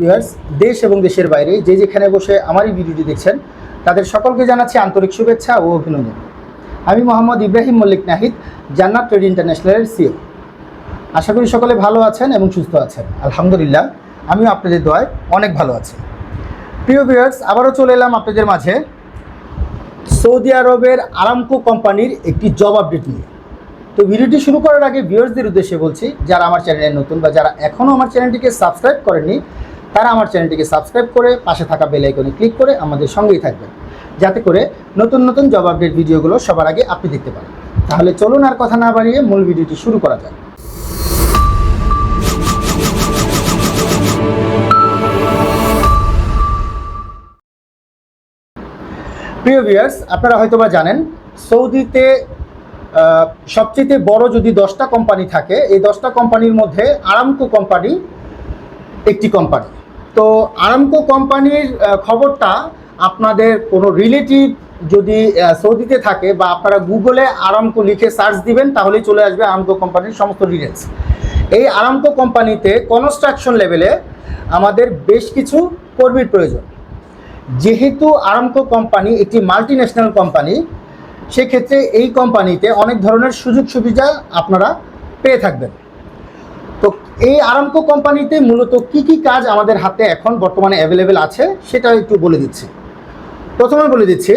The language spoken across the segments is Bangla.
ভিউয়ার্স দেশ এবং দেশের বাইরে যে যেখানে বসে আমার এই ভিডিওটি দেখছেন, তাদের সকলকে জানাচ্ছি আন্তরিক শুভেচ্ছা ও অভিনন্দন। আমি মোহাম্মদ ইব্রাহিম মল্লিক নাহিদ, জান্নাত ট্রেড ইন্টারন্যাশনালের সিও আশা করি সকলে ভালো আছেন এবং সুস্থ আছেন। আলহামদুলিল্লাহ, আমিও আপনাদের দোয়ায় অনেক ভালো আছি। প্রিয় ভিউয়ার্স আবারও চলে এলাম আপনাদের মাঝে সৌদি আরবের আরামকো কোম্পানির একটি জব আপডেট নিয়ে। তো ভিডিওটি শুরু করার আগে ভিউয়ার্সদের উদ্দেশ্যে বলছি, যারা আমার চ্যানেলে নতুন বা যারা এখনও আমার চ্যানেলটিকে সাবস্ক্রাইব করেননি তারা আমার চ্যানেলটিকে সাবস্ক্রাইব করে পাশে থাকা বেল আইকনে ক্লিক করে আমাদের সঙ্গেই থাকবেন। যাতে করে নতুন নতুন জব আপডেট ভিডিওগুলো সবার আগে আপনি দেখতে পারেন। তাহলে চলুন আর কথা না বাড়িয়ে মূল ভিডিওটি শুরু করা যাক। প্রিয় ভিউয়ার্স আপনারা হয়তোবা জানেন, সৌদিতে সবচেয়ে বড় যদি দশটা কোম্পানি থাকে, এই দশটা কোম্পানির মধ্যে আরামকো কোম্পানি একটি কোম্পানি তো আরামকো কোম্পানির খবরটা আপনাদের কোনো রিলেটিভ যদি সৌদিতে থাকে বা আপনারা গুগলে আরামকো লিখে সার্চ দিবেন, তাহলেই চলে আসবে আরামকো কোম্পানির সমস্ত ডিটেলস এই আরামকো কোম্পানিতে কনস্ট্রাকশন লেভেলে আমাদের বেশ কিছু কর্মীর প্রয়োজন। যেহেতু আরামকো কোম্পানি একটি মাল্টি ন্যাশনাল কোম্পানি, সেক্ষেত্রে এই কোম্পানিতে অনেক ধরনের সুযোগ সুবিধা আপনারা পেয়ে থাকবেন। এই আরামকো কোম্পানিতে মূলত কি কি কাজ আমাদের হাতে এখন বর্তমানে অ্যাভেলেবেল আছে, সেটা একটু বলে দিচ্ছি। প্রথমে বলে দিচ্ছি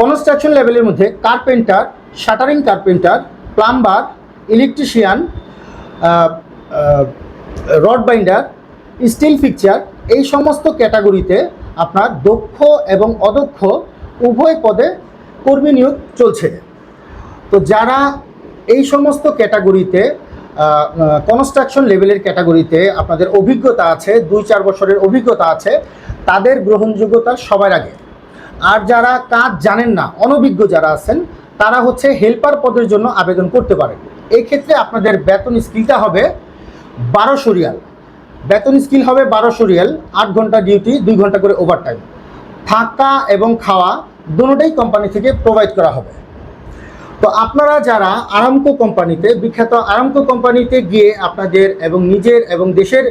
কনস্ট্রাকশন লেভেলের মধ্যে carpenter shuttering carpenter plumber electrician rod binder steel fixture এই সমস্ত ক্যাটাগরিতে আপনার দক্ষ এবং অদক্ষ উভয় পদে কর্মী নিয়োগ চলছে। তো যারা এই সমস্ত ক্যাটাগরিতে কনস্ট্রাকশন লেভেলের ক্যাটাগরিতে আপনাদের অভিজ্ঞতা আছে, দুই চার বছরের অভিজ্ঞতা আছে, তাদের গ্রহণযোগ্যতা সবার আগে। আর যারা কাজ জানেন না, অনভিজ্ঞ যারা আছেন, তারা হচ্ছে হেল্পার পদের জন্য আবেদন করতে পারেন। এই ক্ষেত্রে আপনাদের বেতন স্কিলটা হবে বারোশো রিয়াল। বেতন স্কিল হবে বারোশো রিয়াল, আট ঘণ্টা ডিউটি দুই ঘণ্টা করে ওভারটাইম থাকা এবং খাওয়া দুটোটাই কোম্পানি থেকে প্রোভাইড করা হবে। তো আপনারা যারা আরামকো কোম্পানিতে বিখ্যাত আরামকো কোম্পানিতে গিয়ে আপনাদের এবং নিজের এবং দেশের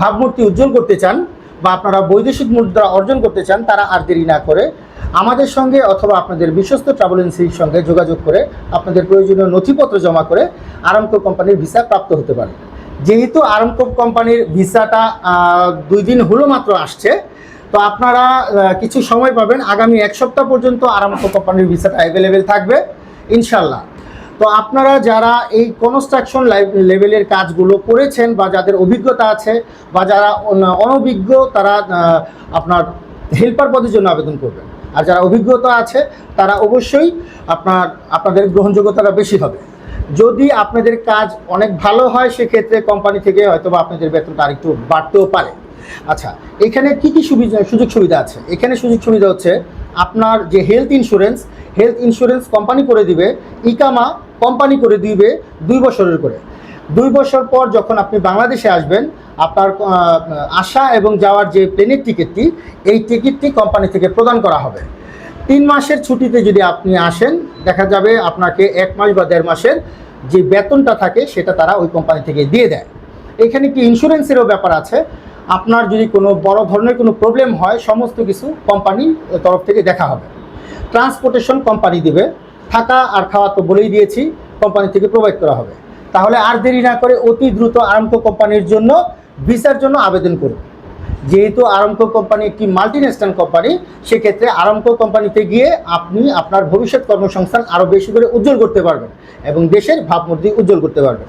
ভাবমূর্তি উজ্জ্বল করতে চান বা আপনারা বৈদেশিক মুদ্রা অর্জন করতে চান, তারা আর দেরি না করে আমাদের সঙ্গে অথবা আপনাদের বিশ্বস্ত ট্রাভেল এজেন্সির সঙ্গে যোগাযোগ করে আপনাদের প্রয়োজনীয় নথিপত্র জমা করে আরামকো কোম্পানির ভিসা প্রাপ্ত হতে পারে। যেহেতু আরামকো কোম্পানির ভিসাটা দুই দিন হলো মাত্র আসছে, তো আপনারা কিছু সময় পাবেন। আগামী এক সপ্তাহ পর্যন্ত আরামকো কোম্পানির ভিসাটা অ্যাভেলেবেল থাকবে। ইনশাল্লাহ। তো আপনারা যারা এই কনস্ট্রাকশন লেভেলের কাজগুলো করেছেন বা যাদের অভিজ্ঞতা আছে বা যারা অনভিজ্ঞ, তারা আপনার হেল্পার পদের জন্য আবেদন করবেন। আর যারা অভিজ্ঞতা আছে, তারা অবশ্যই আপনার, আপনাদের গ্রহণযোগ্যতাটা বেশি হবে। যদি আপনাদের কাজ অনেক ভালো হয়, সেক্ষেত্রে কোম্পানি থেকে হয়তো বা আপনাদের বেতনটা আরেকটু বাড়তেও পারে। আচ্ছা এখানে কি কি সুবিধা, সুযোগ সুবিধা আছে? এখানে সুযোগ সুবিধা হচ্ছে আপনার যে health insurance health insurance company করে দিবে, ইকামা কোম্পানি করে দিবে দুই বছরের করে। দুই বছর পর যখন আপনি বাংলাদেশে আসবেন, আপনার আসা এবং যাওয়ার যে প্লেনের টিকিটটি এই টিকিটটি কোম্পানি থেকে প্রদান করা হবে। তিন মাসের ছুটিতে যদি আপনি আসেন, দেখা যাবে আপনাকে এক মাস বা দেড় মাসের যে বেতনটা থাকে, সেটা তারা ওই কোম্পানি থেকে দিয়ে দেয়। এখানে কি ইন্স্যুরেন্সেরও ব্যাপার আছে? আপনার যদি কোনো বড় ধরনের কোনো প্রবলেম হয়, সমস্ত কিছু কোম্পানির তরফ থেকে দেখা হবে। ট্রান্সপোর্টেশন কোম্পানি দিবে। থাকা আর খাওয়া তো বলেই দিয়েছি কোম্পানি থেকে প্রোভাইড করা হবে। তাহলে আর দেরি না করে অতি দ্রুত আরামকো কোম্পানির জন্য ভিসার জন্য আবেদন করুন। যেহেতু আরামকো কোম্পানি একটি মাল্টি ন্যাশনাল কোম্পানি সেক্ষেত্রে আরামকো কোম্পানিতে গিয়ে আপনি আপনার ভবিষ্যৎ কর্মসংস্থান আরও বেশি করে উজ্জ্বল করতে পারবেন এবং দেশের ভাবমূর্তি উজ্জ্বল করতে পারবেন।